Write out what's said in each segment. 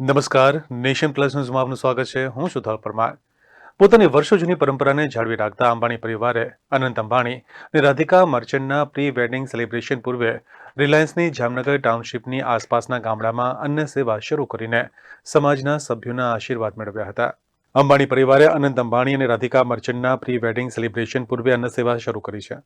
નમસ્કાર, nation plus ન્યૂઝમાં આપનું સ્વાગત છે. હું સુધાર પરમાર. પોતાની વર્ષો જૂની પરંપરાને જાળવી રાખતા અંબાણી પરિવારે અનંત અંબાણી અને રાધિકા મર્ચન્ટના પ્રી વેડિંગ સેલિબ્રેશન પૂર્વે રિલાયન્સની જામનગર ટાઉનશીપની આસપાસના ગામડામાં અન્ન સેવા શરૂ કરીને સમાજના સભ્યોના આશીર્વાદ મેળવ્યા હતા. અંબાણી પરિવારે અનંત અંબાણી અને રાધિકા મર્ચન્ટના પ્રી વેડિંગ સેલિબ્રેશન પૂર્વે અન્ન સેવા શરૂ કરી છે.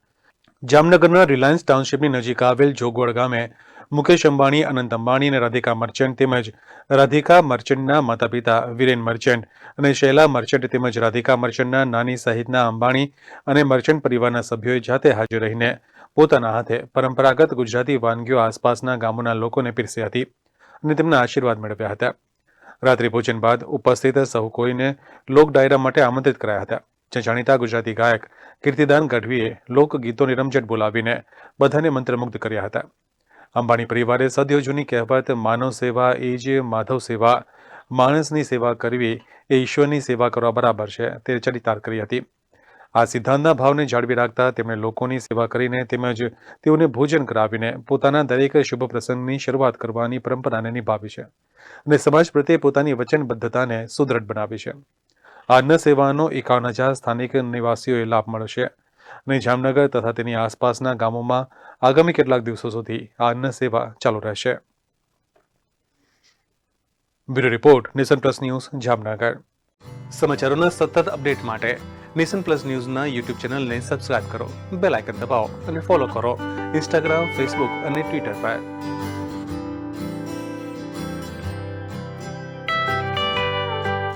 જામનગરના રિલાયન્સ ટાઉનશીપની નજીક આવેલ જોગવડ ગામે મુકેશ અંબાણી અનંત અંબાણી અને રાધિકા મર્ચન્ટ તેમજ રાધિકા મર્ચન્ટના માતા પિતા વિરેન મર્ચન્ટ અને શૈલા મર્ચન્ટ તેમજ રાધિકા મર્ચન્ટના નાની સહિતના અંબાણી અને મર્ચન્ટ પરિવારના સભ્યોએ જાતે હાજર રહીને પોતાના હાથે પરંપરાગત ગુજરાતી વાનગીઓ આસપાસના ગામોના લોકોને પીરસી હતી અને તેમના આશીર્વાદ મેળવ્યા હતા. રાત્રિ ભોજન બાદ ઉપસ્થિત સહુ કોઈને લોક ડાયરા માટે આમંત્રિત કરાયા હતા. જ્યાં જાણીતા ગુજરાતી ગાયક કીર્તિદાન ગઢવીએ લોકગીતોની રમઝટ બોલાવીને બધાને મંત્રમુગ્ધ કર્યા હતા. અંબાણી પરિવારે સદીઓ જૂની કહેવત, માનવ સેવા એ જ માધવ સેવા. માણસની સેવા કરવી એ ઈશ્વરની સેવા કરવા બરાબર છે. તે ચરિતાર્થ કરી હતી. આ સિદ્ધાંતના ભાવને જાળવી રાખતા તેમણે લોકોની સેવા કરીને તેમજ તેઓને ભોજન કરાવીને પોતાના દરેક શુભ પ્રસંગની શરૂઆત કરવાની પરંપરાને નિભાવી છે અને સમાજ પ્રત્યે પોતાની વચનબદ્ધતાને સુદૃઢ બનાવી છે. આ અન્ન સેવાનો એકાવન હજાર સ્થાનિક નિવાસીઓએ લાભ મળશે અને જામનગર તથા તેની આસપાસના ગામોમાં આગામી કેટલાક દિવસો સુધી આ અન્ન સેવા ચાલુ રહેશે. Bureau report, nation plus news, Jamnagar. સમાચારોના સતત અપડેટ માટે નેશન પ્લસ ન્યૂઝના યુટ્યુબ ચેનલને સબસ્ક્રાઇબ કરો, બેલ આઇકન દબાવો અને ફોલો કરો. ઇન્સ્ટાગ્રામ, ફેસબુક અને ટ્વિટર પર.